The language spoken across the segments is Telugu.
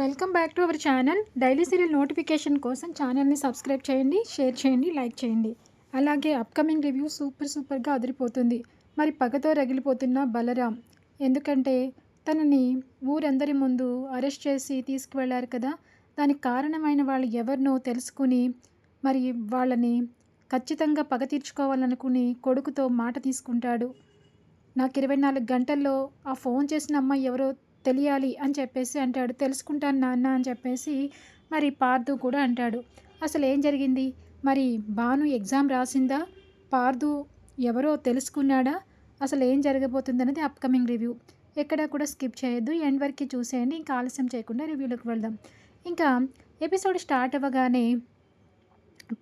Welcome back to our channel. Daily serial notification కోసం ఛానల్ని సబ్స్క్రైబ్ చేయండి షేర్ చేయండి లైక్ చేయండి. అలాగే అప్కమింగ్ రివ్యూ సూపర్ సూపర్గా అదిరిపోతుంది. మరి పగతో రగిలిపోతున్న బలరాం ఎందుకంటే తనని ఊరందరి ముందు అరెస్ట్ చేసి తీసుకువెళ్ళారు కదా. దానికి కారణమైన వాళ్ళు ఎవరినో తెలుసుకుని మరి వాళ్ళని ఖచ్చితంగా పగ తీర్చుకోవాలనుకుని కొడుకుతో మాట తీసుకుంటాడు. నాకు ఇరవై నాలుగు గంటల్లో ఆ ఫోన్ చేసిన అమ్మాయి ఎవరో తెలియాలి అని చెప్పేసి అంటాడు. తెలుసుకుంటాను నాన్న అని చెప్పేసి మరి పార్దు కూడా అంటాడు. అసలు ఏం జరిగింది? మరి భాను ఎగ్జామ్ రాసిందా? పార్దు ఎవరో తెలుసుకున్నాడా? అసలు ఏం జరగబోతుందన్నది అప్కమింగ్ రివ్యూ. ఎక్కడ కూడా స్కిప్ చేయొద్దు. ఎండ్ వరకు చూసేయండి. ఇంకా ఆలస్యం చేయకుండా రివ్యూలోకి వెళ్దాం. ఇంకా ఎపిసోడ్ స్టార్ట్ అవ్వగానే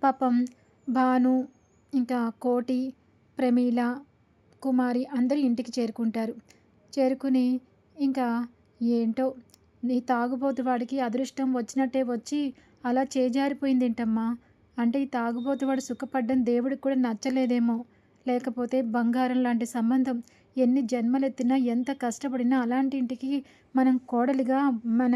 పాపం భాను ఇంకా కోటి ప్రమీల కుమారి అందరూ ఇంటికి చేరుకుంటారు. చేరుకుని ఇంకా ఏంటో నీ తాగుబోతు వాడికి అదృష్టం వచ్చినట్టే వచ్చి అలా చేజారిపోయిందేంటమ్మా? అంటే ఈ తాగుబోతు వాడు సుఖపడ్డం దేవుడికి కూడా నచ్చలేదేమో. లేకపోతే బంగారం లాంటి సంబంధం ఎన్ని జన్మలెత్తినా ఎంత కష్టపడినా అలాంటి ఇంటికి మనం కోడలిగా మన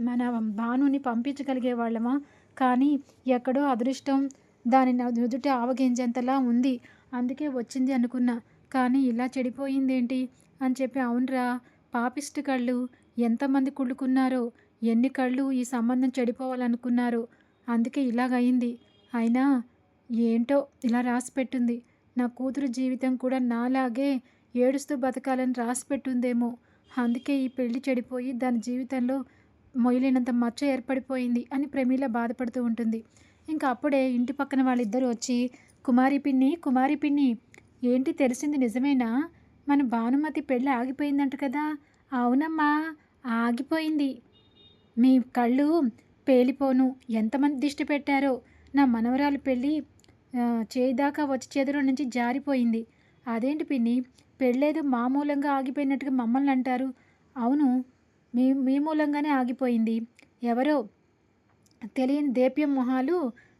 మన భానుని పంపించగలిగే వాళ్ళమా కానీ ఎక్కడో అదృష్టం దాని నుదుటి ఆవగించేంతలా ఉంది. అందుకే వచ్చింది అనుకున్నా. కానీ ఇలా చెడిపోయిందేంటి? అని చెప్పి అవునరా పాపిస్ట్ కళ్ళు ఎంతమంది కుళ్ళుకున్నారో ఎన్ని కళ్ళు ఈ సంబంధం చెడిపోవాలనుకున్నారో అందుకే ఇలాగయింది. అయినా ఏంటో ఇలా రాసిపెట్టుంది. నా కూతురు జీవితం కూడా నాలాగే ఏడుస్తూ బతకాలని రాసి పెట్టుందేమో అందుకే ఈ పెళ్ళి చెడిపోయి దాని జీవితంలో మొయ్యలేనంత మచ్చ ఏర్పడిపోయింది అని ప్రమీల బాధపడుతూ ఉంటుంది. ఇంకా అప్పుడే ఇంటి పక్కన వాళ్ళిద్దరూ వచ్చి కుమారి పిన్ని కుమారి పిన్ని ఏంటి తెలిసింది నిజమేనా? మన భానుమతి పెళ్ళి ఆగిపోయిందంట కదా. అవునమ్మా ఆగిపోయింది. మీ కళ్ళు పేలిపోను. ఎంతమంది దిష్టి పెట్టారో. నా మనవరాలు పెళ్ళి చేయిదాకా వచ్చి చేతిలో నుంచి జారిపోయింది. అదేంటి పిన్ని పెళ్ళేదో మామూలంగా ఆగిపోయినట్టుగా మమ్మల్ని అంటారు. అవును మీ మీ మూలంగానే ఆగిపోయింది. ఎవరో తెలియని దేప్యం మొహాలు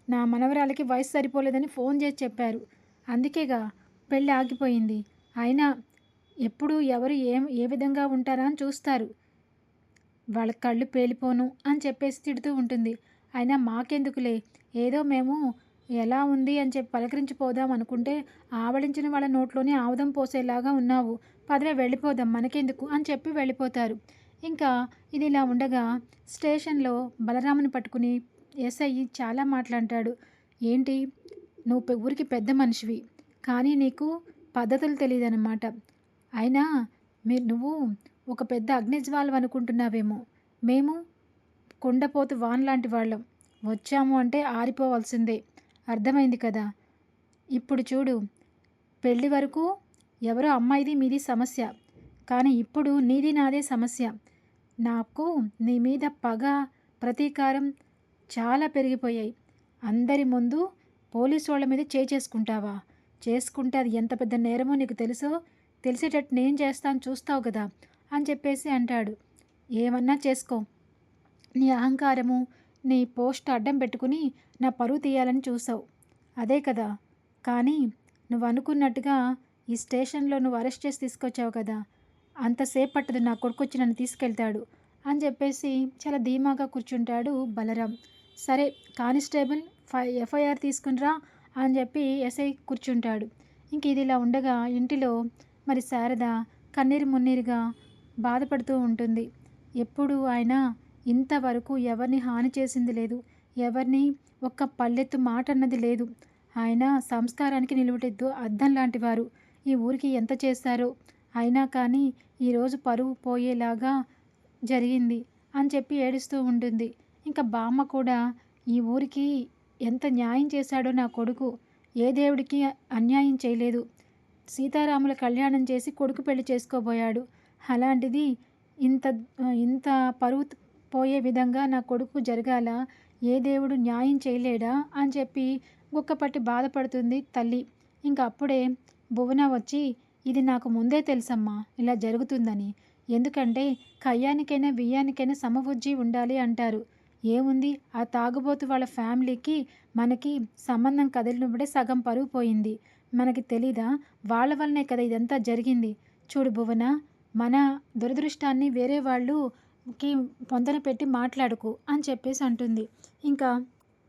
నా మనవరాలకి వయసు సరిపోలేదని ఫోన్ చేసి చెప్పారు. అందుకేగా పెళ్ళి ఆగిపోయింది. అయినా ఎప్పుడు ఎవరు ఏం ఏ విధంగా ఉంటారా అని చూస్తారు. వాళ్ళ కళ్ళు పేలిపోను అని చెప్పేసి తిడుతూ ఉంటుంది. అయినా మాకెందుకులే? ఏదో మేము ఎలా ఉంది అని చెప్పి పలకరించిపోదాం అనుకుంటే ఆవడించిన వాళ్ళ నోట్లోనే ఆవుదం పోసేలాగా ఉన్నావు. పదవే వెళ్ళిపోదాం మనకెందుకు? అని చెప్పి వెళ్ళిపోతారు. ఇంకా ఇది ఇలా ఉండగా స్టేషన్లో బలరాముని పట్టుకుని ఎస్ఐ చాలా మాట్లాంటాడు ఏంటి? నువ్వు ఊరికి పెద్ద మనిషివి. కానీ నీకు పద్ధతులు తెలియదన్నమాట. అయినా మీరు నువ్వు ఒక పెద్ద అగ్నిజ్వాలం అనుకుంటున్నావేమో. మేము కొండపోతు వాన్ లాంటి వాళ్ళం. వచ్చాము అంటే ఆరిపోవాల్సిందే. అర్థమైంది కదా? ఇప్పుడు చూడు. పెళ్ళి వరకు ఎవరో అమ్మాయిది మీది సమస్య. కానీ ఇప్పుడు నీది నాదే సమస్య. నాకు నీ మీద పగ ప్రతీకారం చాలా పెరిగిపోయాయి. అందరి ముందు పోలీసు వాళ్ళ మీద చేసుకుంటావా చేసుకుంటే అది ఎంత పెద్ద నేరమో నీకు తెలుసో? తెలిసేటట్టు నేను చేస్తాను చూస్తావు కదా అని చెప్పేసి అంటాడు. ఏమన్నా చేసుకో. నీ అహంకారము నీ పోస్ట్ అడ్డం పెట్టుకుని నా పరువు తీయాలని చూసావు. అదే కదా. కానీ నువ్వు అనుకున్నట్టుగా ఈ స్టేషన్లో నువ్వు అరెస్ట్ చేసి తీసుకొచ్చావు కదా. అంతసేపు పట్టదు నా కొడుకు వచ్చి నన్ను తీసుకెళ్తాడు అని చెప్పేసి చాలా ధీమాగా కూర్చుంటాడు బలరాం. సరే కానిస్టేబుల్ ఫై ఎఫ్ఐఆర్ తీసుకునిరా అని చెప్పి ఎస్ఐ కూర్చుంటాడు. ఇంక ఇది ఇలా ఉండగా ఇంటిలో మరి శారద కన్నీరు మున్నీరుగా బాధపడుతూ ఉంటుంది. ఎప్పుడు ఆయన ఇంతవరకు ఎవరిని హాని చేసింది లేదు. ఎవరిని ఒక్క పల్లెత్తు మాట అన్నది లేదు. ఆయన సంస్కారానికి నిలువటెద్దు అద్దం లాంటి వారు ఈ ఊరికి ఎంత చేశారో అయినా కానీ ఈరోజు పరువు పోయేలాగా జరిగింది అని చెప్పి ఏడుస్తూ ఉంటుంది. ఇంకా బామ్మ కూడా ఈ ఊరికి ఎంత న్యాయం చేశాడో నా కొడుకు ఏ దేవుడికి అన్యాయం చేయలేదు. సీతారాముల కళ్యాణం చేసి కొడుకు పెళ్ళి చేసుకోబోయాడు. అలాంటిది ఇంత ఇంత పరువు పోయే విధంగా నా కొడుకు జరగాల ఏ దేవుడు న్యాయం చేయలేడా అని చెప్పి గుక్కపట్టి బాధపడుతుంది తల్లి. ఇంకా అప్పుడే భువన వచ్చి ఇది నాకు ముందే తెలుసమ్మా ఇలా జరుగుతుందని. ఎందుకంటే కయ్యానికైనా బియ్యానికైనా సమబుజ్జి ఉండాలి అంటారు. ఏముంది? ఆ తాగుబోతు వాళ్ళ ఫ్యామిలీకి మనకి సంబంధం కదిలినప్పుడే సగం పరువు పోయింది. మనకి తెలీదా? వాళ్ళ వల్లనే కదా ఇదంతా జరిగింది. చూడు భువన మన దురదృష్టాన్ని వేరే వాళ్ళు పొందన పొంతన పెట్టి మాట్లాడుకు అని చెప్పేసి అంటుంది. ఇంకా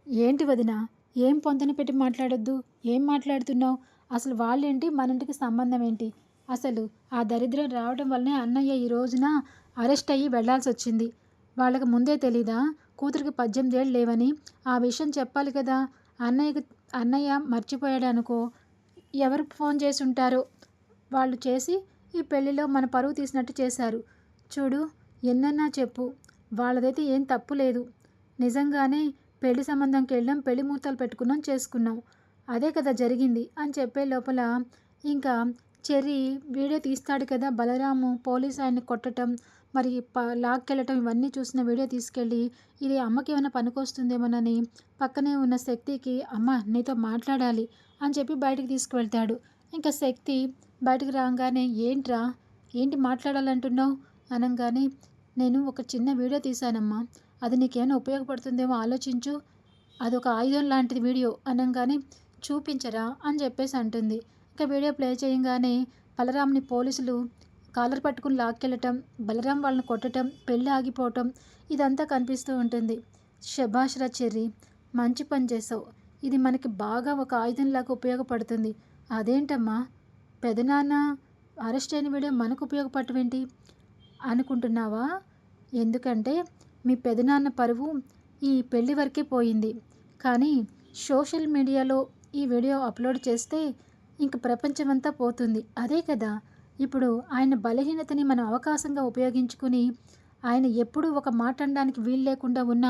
ఏంటి వదిన ఏం పొంతన పెట్టి మాట్లాడొద్దు? ఏం మాట్లాడుతున్నావు? అసలు వాళ్ళేంటి? మన ఇంటికి సంబంధం ఏంటి అసలు ఆ దరిద్రం రావడం వల్లనే అన్నయ్య ఈ రోజున అరెస్ట్ అయ్యి వెళ్ళాల్సి వచ్చింది. వాళ్ళకి ముందే తెలీదా? కూతురికి పద్దెనిమిది ఏళ్ళు లేవని ఆ విషయం చెప్పాలి కదా? అన్నయ్యకి అన్నయ్య మర్చిపోయాడు అనుకో ఎవరు ఫోన్ చేసి ఉంటారో వాళ్ళు చేసి ఈ పెళ్ళిలో మన పరువు తీసినట్టు చేశారు. చూడు ఎన్నన్నా చెప్పు. వాళ్ళదైతే ఏం తప్పు లేదు. నిజంగానే పెళ్ళి సంబంధంకి వెళ్ళాం పెళ్ళి ముహూర్తాలు పెట్టుకున్నాం చేసుకున్నాం. అదే కదా జరిగింది అని చెప్పే లోపల ఇంకా చెర్రీ వీడియో తీస్తాడు కదా బలరాము పోలీస్ ఆయన్ని కొట్టడం మరి ప లాక్కెళ్ళటం ఇవన్నీ చూసిన వీడియో తీసుకెళ్ళి ఇది అమ్మకి ఏమైనా పనికొస్తుందేమోనని పక్కనే ఉన్న శక్తికి అమ్మ నీతో మాట్లాడాలి. అని చెప్పి బయటకు తీసుకువెళ్తాడు. ఇంకా శక్తి బయటకు రాగానే ఏంట్రా? ఏంటి మాట్లాడాలంటున్నావు? అనగానే నేను ఒక చిన్న వీడియో తీశానమ్మా. అది నీకేమైనా ఉపయోగపడుతుందేమో ఆలోచించు. అదొక ఆయుధం లాంటిది వీడియో అనగానే చూపించరా? అని చెప్పేసి అంటుంది. ఇంకా వీడియో ప్లే చేయగానే బలరాంని పోలీసులు కాలర్ పట్టుకుని లాక్కెళ్ళటం బలరాం వాళ్ళని కొట్టడం పెళ్ళి ఆగిపోవటం ఇదంతా కనిపిస్తూ ఉంటుంది. శభాష్రా చెర్రీ మంచి పని చేసావు. ఇది మనకి బాగా ఒక ఆయుధంలాగా ఉపయోగపడుతుంది. అదేంటమ్మా? పెదనాన్న అరెస్ట్ అయిన వీడియో మనకు ఉపయోగపడటమేంటి అనుకుంటున్నావా? ఎందుకంటే మీ పెదనాన్న పరువు ఈ పెళ్ళి వరకే పోయింది. కానీ సోషల్ మీడియాలో ఈ వీడియో అప్లోడ్ చేస్తే ఇంక ప్రపంచమంతా పోతుంది. అదే కదా? ఇప్పుడు ఆయన బలహీనతని మనం అవకాశంగా ఉపయోగించుకుని ఆయన ఎప్పుడూ ఒక మాట అనడానికి వీలు లేకుండా ఉన్న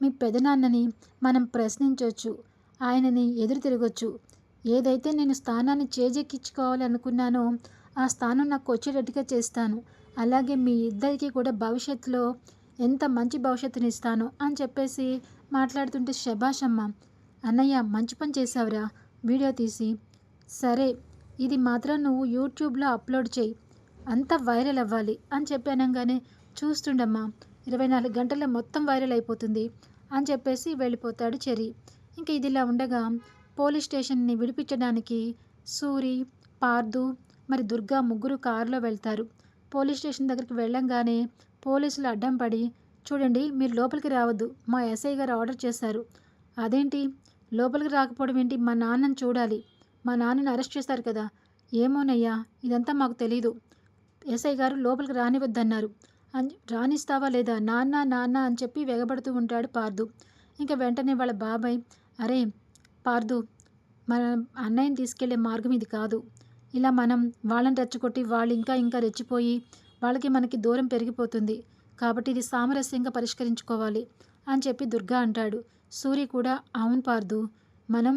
మీ పెదనాన్నని మనం ప్రశ్నించవచ్చు ఆయనని ఎదురు తిరగొచ్చు. ఏదైతే నేను స్థానాన్ని చేజెక్కించుకోవాలనుకున్నానో ఆ స్థానం నాకు వచ్చేటట్టుగా చేస్తాను. అలాగే మీ ఇద్దరికి కూడా భవిష్యత్తులో ఎంత మంచి భవిష్యత్తుని ఇస్తాను అని చెప్పేసి మాట్లాడుతుంటే శభాష్ అమ్మ అన్నయ్య మంచి పని చేసావురా వీడియో తీసి. సరే ఇది మాత్రం నువ్వు యూట్యూబ్లో అప్లోడ్ చేయి. అంత వైరల్ అవ్వాలి అని చెప్పి అనగానే చూస్తుండమ్మా ఇరవై నాలుగు గంటల్లో మొత్తం వైరల్ అయిపోతుంది అని చెప్పేసి వెళ్ళిపోతాడు చెరి ఇంక ఇదిలా ఉండగా పోలీస్ స్టేషన్ని విడిపించడానికి సూరి పార్దు మరి దుర్గా ముగ్గురు కారులో వెళ్తారు. పోలీస్ స్టేషన్ దగ్గరికి వెళ్ళంగానే పోలీసులు అడ్డం పడి చూడండి మీరు లోపలికి రావద్దు మా ఎస్ఐ గారు ఆర్డర్ చేశారు. అదేంటి? లోపలికి రాకపోవడం ఏంటి? మా నాన్నని చూడాలి. మా నాన్నని అరెస్ట్ చేస్తారు కదా. ఏమోనయ్యా ఇదంతా మాకు తెలీదు. ఎస్ఐ గారు లోపలికి రానివద్దన్నారు అని రానిస్తావా లేదా? నాన్న నాన్న అని చెప్పి వెగబడుతూ ఉంటాడు పార్దు. ఇంకా వెంటనే వాళ్ళ బాబాయ్ అరే పార్దు మన అన్నయ్యని తీసుకెళ్ళే మార్గం ఇది కాదు. ఇలా మనం వాళ్ళని రెచ్చగొట్టి వాళ్ళు ఇంకా ఇంకా రెచ్చిపోయి వాళ్ళకి మనకి దూరం పెరిగిపోతుంది. కాబట్టి ఇది సామరస్యంగా పరిష్కరించుకోవాలి అని చెప్పి దుర్గా అంటాడు. సూరి కూడా అవును పార్దు మనం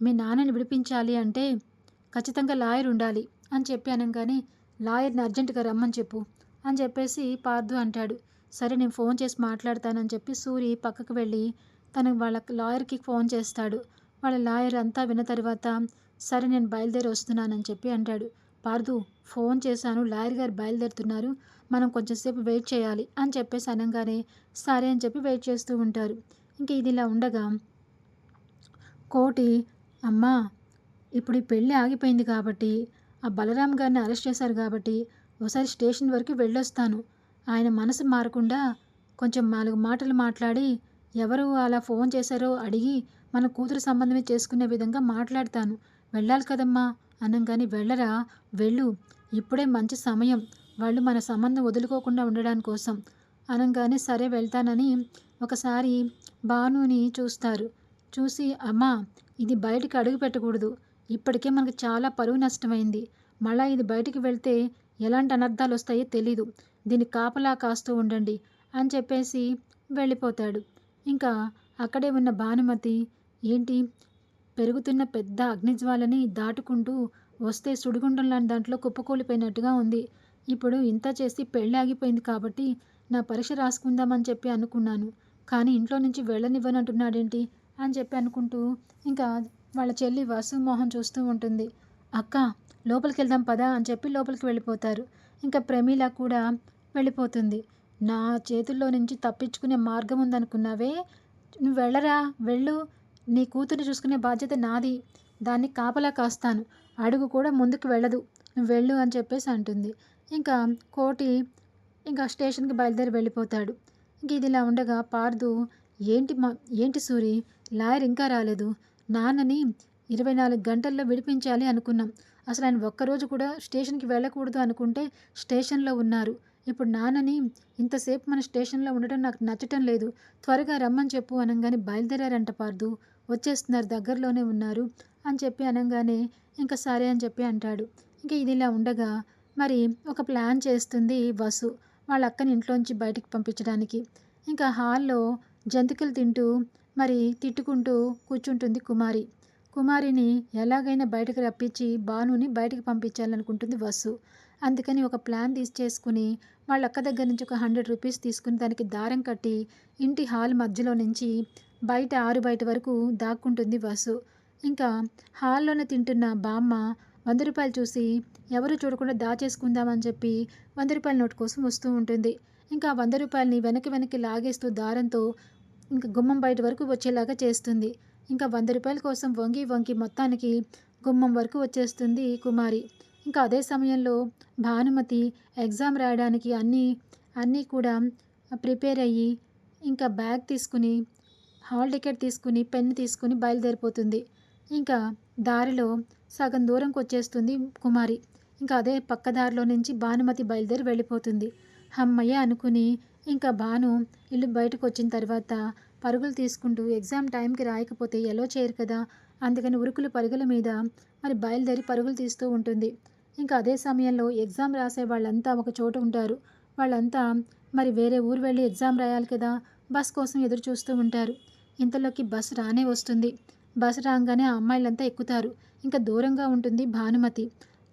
మీ నాన్నని విడిపించాలి అంటే ఖచ్చితంగా లాయర్ ఉండాలి అని చెప్పి అనగానే లాయర్ని అర్జెంటుగా రమ్మని చెప్పు అని చెప్పేసి పార్దు అంటాడు. సరే నేను ఫోన్ చేసి మాట్లాడతానని చెప్పి సూరి పక్కకు వెళ్ళి తన వాళ్ళ లాయర్కి ఫోన్ చేస్తాడు. వాళ్ళ లాయర్ అంతా విన్న తర్వాత సరే నేను బయలుదేరి వస్తున్నానని చెప్పి అంటాడు. పార్దు ఫోన్ చేశాను లాయర్ గారు బయలుదేరుతున్నారు. మనం కొంచెంసేపు వెయిట్ చేయాలి అని చెప్పేసి అనగానే సరే అని చెప్పి వెయిట్ చేస్తూ ఉంటారు. ఇంక ఇది ఇలా ఉండగా కోటి అమ్మా ఇప్పుడు ఈ పెళ్ళి ఆగిపోయింది కాబట్టి ఆ బలరాం గారిని అరెస్ట్ చేశారు కాబట్టి ఒకసారి స్టేషన్ వరకు వెళ్ళొస్తాను. ఆయన మనసు మారకుండా కొంచెం నాలుగు మాటలు మాట్లాడి ఎవరు అలా ఫోన్ చేశారో అడిగి మన కూతురు సంబంధమే చేసుకునే విధంగా మాట్లాడతాను. వెళ్ళాలి కదమ్మా అనగానే వెళ్ళరా? వెళ్ళు. ఇప్పుడే మంచి సమయం. వాళ్ళు మన సంబంధం వదులుకోకుండా ఉండడాని కోసం. అనగానే సరే వెళ్తానని ఒకసారి భానుని చూస్తారు. చూసి అమ్మా ఇది బయటికి అడుగు పెట్టకూడదు. ఇప్పటికే మనకు చాలా పరువు నష్టమైంది. మళ్ళా ఇది బయటికి వెళ్తే ఎలాంటి అనర్థాలు వస్తాయో తెలీదు. దీన్ని కాపలా కాస్తూ ఉండండి అని చెప్పేసి వెళ్ళిపోతాడు. ఇంకా అక్కడే ఉన్న భానుమతి ఏంటి? పెరుగుతున్న పెద్ద అగ్నిజ్వాలని దాటుకుంటూ వస్తే సుడిగుండం లాంటి దాంట్లో కుప్పకూలిపోయినట్టుగా ఉంది. ఇప్పుడు ఇంత చేసి పెళ్ళి ఆగిపోయింది కాబట్టి నా పరీక్ష రాసుకుందామని చెప్పి అనుకున్నాను. కానీ ఇంట్లో నుంచి వెళ్ళనివ్వనంటున్నాడేంటి? అని చెప్పి అనుకుంటూ ఇంకా వాళ్ళ చెల్లి వసు మోహన్ చూస్తూ ఉంటుంది. అక్క లోపలికి వెళ్దాం పదా అని చెప్పి లోపలికి వెళ్ళిపోతారు. ఇంకా ప్రమీల కూడా వెళ్ళిపోతుంది. నా చేతుల్లో నుంచి తప్పించుకునే మార్గం ఉందనుకున్నావే. నువ్వు వెళ్ళరా? వెళ్ళు. నీ కూతుర్ని చూసుకునే బాధ్యత నాది. దాన్ని కాపలా కాస్తాను. అడుగు కూడా ముందుకు వెళ్ళదు. నువ్వు వెళ్ళు అని చెప్పేసి అంటుంది. ఇంకా కోటి ఇంకా స్టేషన్కి బయలుదేరి వెళ్ళిపోతాడు. ఇంక ఇది ఇలా ఉండగా పార్దు ఏంటి మా ఏంటి సూరి? లాయర్ ఇంకా రాలేదు. నాన్నని ఇరవై నాలుగు గంటల్లో విడిపించాలి అనుకున్నాం. అసలు ఆయన ఒక్కరోజు కూడా స్టేషన్కి వెళ్ళకూడదు అనుకుంటే స్టేషన్లో ఉన్నారు. ఇప్పుడు నాన్నని ఇంతసేపు మన స్టేషన్లో ఉండటం నాకు నచ్చటం లేదు. త్వరగా రమ్మని చెప్పు అనగానే బయలుదేరారంట పార్దు. వచ్చేస్తున్నారు దగ్గరలోనే ఉన్నారు అని చెప్పి అనగానే ఇంకా సరే అని చెప్పి అంటాడు. ఇంకా ఇది ఇలా ఉండగా మరి ఒక ప్లాన్ చేస్తుంది వసు వాళ్ళ అక్కని ఇంట్లోంచి బయటికి పంపించడానికి. ఇంకా హాల్లో జంతికలు తింటూ మరి తిట్టుకుంటూ కూర్చుంటుంది కుమారి. కుమారిని ఎలాగైనా బయటకు రప్పించి భానుని బయటకు పంపించాలనుకుంటుంది వసు. అందుకని ఒక ప్లాన్ తీసి చేసుకుని వాళ్ళ అక్క దగ్గర నుంచి ఒక హండ్రెడ్ రూపీస్ తీసుకుని దానికి దారం కట్టి ఇంటి హాల్ మధ్యలో నుంచి బయట ఆరు బయట వరకు దాక్కుంటుంది వసు. ఇంకా హాల్లోనే తింటున్న బామ్మ వంద రూపాయలు చూసి ఎవరు చూడకుండా దాచేసుకుందామని చెప్పి వంద రూపాయల నోటు కోసం వస్తూ ఉంటుంది. ఇంకా వంద రూపాయలని వెనక్కి వెనక్కి లాగేస్తూ దారంతో ఇంకా గుమ్మం బయట వరకు వచ్చేలాగా చేస్తుంది. ఇంకా వంద రూపాయల కోసం వంగి వంగి మొత్తానికి గుమ్మం వరకు వచ్చేస్తుంది కుమారి. ఇంకా అదే సమయంలో భానుమతి ఎగ్జామ్ రాయడానికి అన్నీ అన్నీ కూడా ప్రిపేర్ అయ్యి ఇంకా బ్యాగ్ తీసుకుని హాల్ టికెట్ తీసుకుని పెన్ తీసుకుని బయలుదేరిపోతుంది. ఇంకా దారిలో సగం దూరంకి వచ్చేస్తుంది కుమారి. ఇంకా అదే పక్క దారిలో నుంచి భానుమతి బయలుదేరి వెళ్ళిపోతుంది. అమ్మయ్య అనుకుని ఇంకా భాను ఇల్లు బయటకు వచ్చిన తర్వాత పరుగులు తీసుకుంటూ ఎగ్జామ్ టైంకి రాయకపోతే ఎలా చేయరు కదా? అందుకని ఉరుకులు పరుగుల మీద మరి బయలుదేరి పరుగులు తీస్తూ ఉంటుంది. ఇంకా అదే సమయంలో ఎగ్జామ్ రాసే వాళ్ళంతా ఒక చోట ఉంటారు. వాళ్ళంతా మరి వేరే ఊరు వెళ్ళి ఎగ్జామ్ రాయాలి కదా బస్ కోసం ఎదురు చూస్తూ ఉంటారు. ఇంతలోకి బస్ రానే వస్తుంది. బస్ రాగానే ఆ అమ్మాయిలంతా ఎక్కుతారు. ఇంకా దూరంగా ఉంటుంది భానుమతి.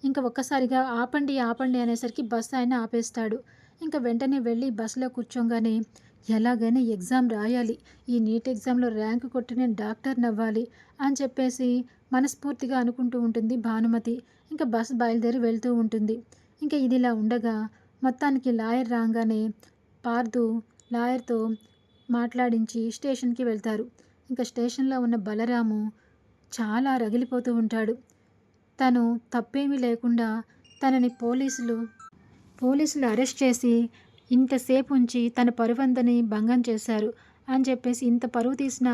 ఇంకా ఒక్కసారిగా ఆపండి ఆపండి అనేసరికి బస్సు ఆయన ఆపేస్తాడు. ఇంకా వెంటనే వెళ్ళి బస్సులో కూర్చోగానే ఎలాగైనా ఎగ్జామ్ రాయాలి. ఈ నీట్ ఎగ్జామ్లో ర్యాంకు కొట్టి నేను డాక్టర్ నవ్వాలి అని చెప్పేసి మనస్ఫూర్తిగా అనుకుంటూ ఉంటుంది భానుమతి. ఇంకా బస్సు బయలుదేరి వెళ్తూ ఉంటుంది. ఇంకా ఇది ఇలా ఉండగా మొత్తానికి లాయర్ రాగానే పార్దు లాయర్తో మాట్లాడించి స్టేషన్కి వెళ్తారు. ఇంకా స్టేషన్లో ఉన్న బలరాము చాలా రగిలిపోతూ ఉంటాడు. తను తప్పేమీ లేకుండా తనని పోలీసులు పోలీసులు అరెస్ట్ చేసి ఇంతసేపు ఉంచి తన పరువందని భంగం చేశారు అని చెప్పేసి ఇంత పరువు తీసిన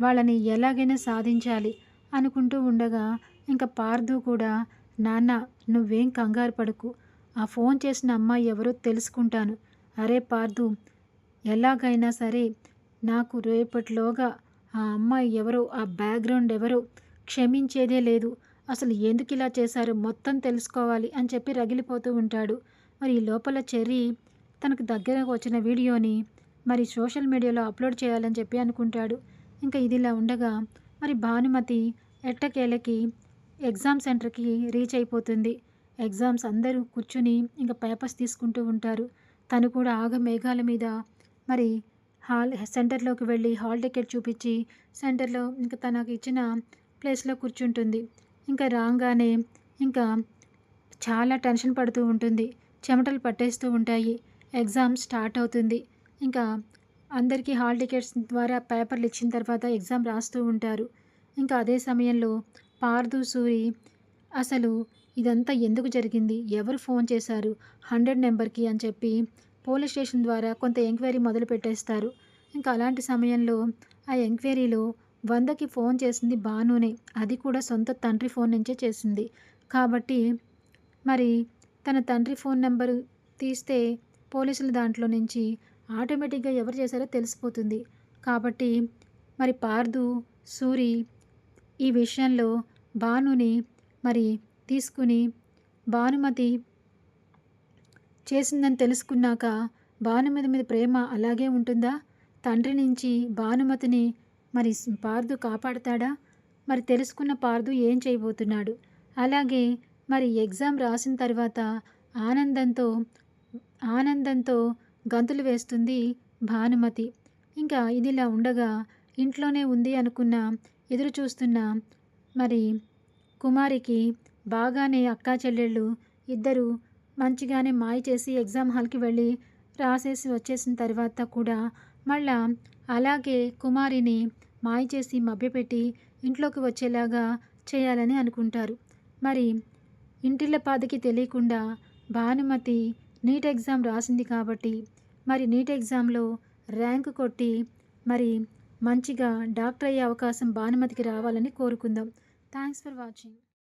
వాళ్ళని ఎలాగైనా సాధించాలి అనుకుంటూ ఉండగా ఇంకా పార్దు కూడా నాన్న నువ్వేం కంగారు పడకు. ఆ ఫోన్ చేసిన అమ్మాయి ఎవరో తెలుసుకుంటాను. అరే పార్దు ఎలాగైనా సరే నాకు రేపటిలోగా ఆ అమ్మాయి ఎవరో ఆ బ్యాక్గ్రౌండ్ ఎవరో క్షమించేదే లేదు. అసలు ఎందుకు ఇలా చేశారు? మొత్తం తెలుసుకోవాలి అని చెప్పి రగిలిపోతూ ఉంటాడు. మరి ఈ లోపల చెర్రీ తనకు దగ్గరకు వచ్చిన వీడియోని మరి సోషల్ మీడియాలో అప్లోడ్ చేయాలని చెప్పి అనుకుంటాడు. ఇంకా ఇదిలా ఉండగా మరి భానుమతి ఎట్టకేలకి ఎగ్జామ్ సెంటర్కి రీచ్ అయిపోతుంది. ఎగ్జామ్స్ అందరూ కూర్చుని ఇంకా పేపర్స్ తీసుకుంటూ ఉంటారు. తను కూడా ఆగ మేఘాల మీద మరి హాల్ సెంటర్లోకి వెళ్ళి హాల్ టికెట్ చూపించి సెంటర్లో ఇంకా తనకు ఇచ్చిన ప్లేస్లో కూర్చుంటుంది. ఇంకా రాగానే ఇంకా చాలా టెన్షన్ పడుతూ ఉంటుంది. చెమటలు పట్టేస్తూ ఉంటాయి. ఎగ్జామ్ స్టార్ట్ అవుతుంది. ఇంకా అందరికీ హాల్ టికెట్స్ ద్వారా పేపర్లు ఇచ్చిన తర్వాత ఎగ్జామ్ రాస్తూ ఉంటారు. ఇంకా అదే సమయంలో పార్దు సూరి అసలు ఇదంతా ఎందుకు జరిగింది? ఎవరు ఫోన్ చేశారు? హండ్రెడ్ నెంబర్కి అని చెప్పి పోలీస్ స్టేషన్ ద్వారా కొంత ఎంక్వైరీ మొదలు పెట్టేస్తారు. ఇంకా అలాంటి సమయంలో ఆ ఎంక్వైరీలో వందకి ఫోన్ చేసింది బానునే అది కూడా సొంత తండ్రి ఫోన్ నుంచే చేసింది. కాబట్టి మరి తన తండ్రి ఫోన్ నెంబరు తీస్తే పోలీసుల దాంట్లో నుంచి ఆటోమేటిక్గా ఎవరు చేశారో తెలిసిపోతుంది. కాబట్టి మరి పార్దు సూరి ఈ విషయంలో భానుని మరి తీసుకుని భానుమతి చేసిందని తెలుసుకున్నాక భానుమతి మీద ప్రేమ అలాగే ఉంటుందా? తండ్రి నుంచి భానుమతిని మరి పార్దు కాపాడుతాడా? మరి తెలుసుకున్న పార్దు ఏం చేయబోతున్నాడు? అలాగే మరి ఎగ్జామ్ రాసిన తర్వాత ఆనందంతో ఆనందంతో గంతులు వేస్తుంది భానుమతి. ఇంకా ఇదిలా ఉండగా ఇంట్లోనే ఉంది అనుకున్న ఎదురు చూస్తున్న మరి కుమారికి బాగానే అక్కా చెల్లెళ్ళు ఇద్దరు మంచిగానే మాయ చేసి ఎగ్జామ్ హాల్కి వెళ్ళి రాసేసి వచ్చేసిన తర్వాత కూడా మళ్ళా అలాగే కుమారిని మాయ చేసి మభ్యపెట్టి ఇంట్లోకి వచ్చేలాగా చేయాలని అనుకుంటారు. మరి ఇంటిళ్ళ పాదకి తెలియకుండా భానుమతి నీట్ ఎగ్జామ్ రాసింది కాబట్టి మరి నీట్ ఎగ్జామ్లో ర్యాంక్ కొట్టి మరి మంచిగా డాక్టర్ అయ్యే అవకాశం భానుమతికి రావాలని కోరుకుందాం. Thanks for watching.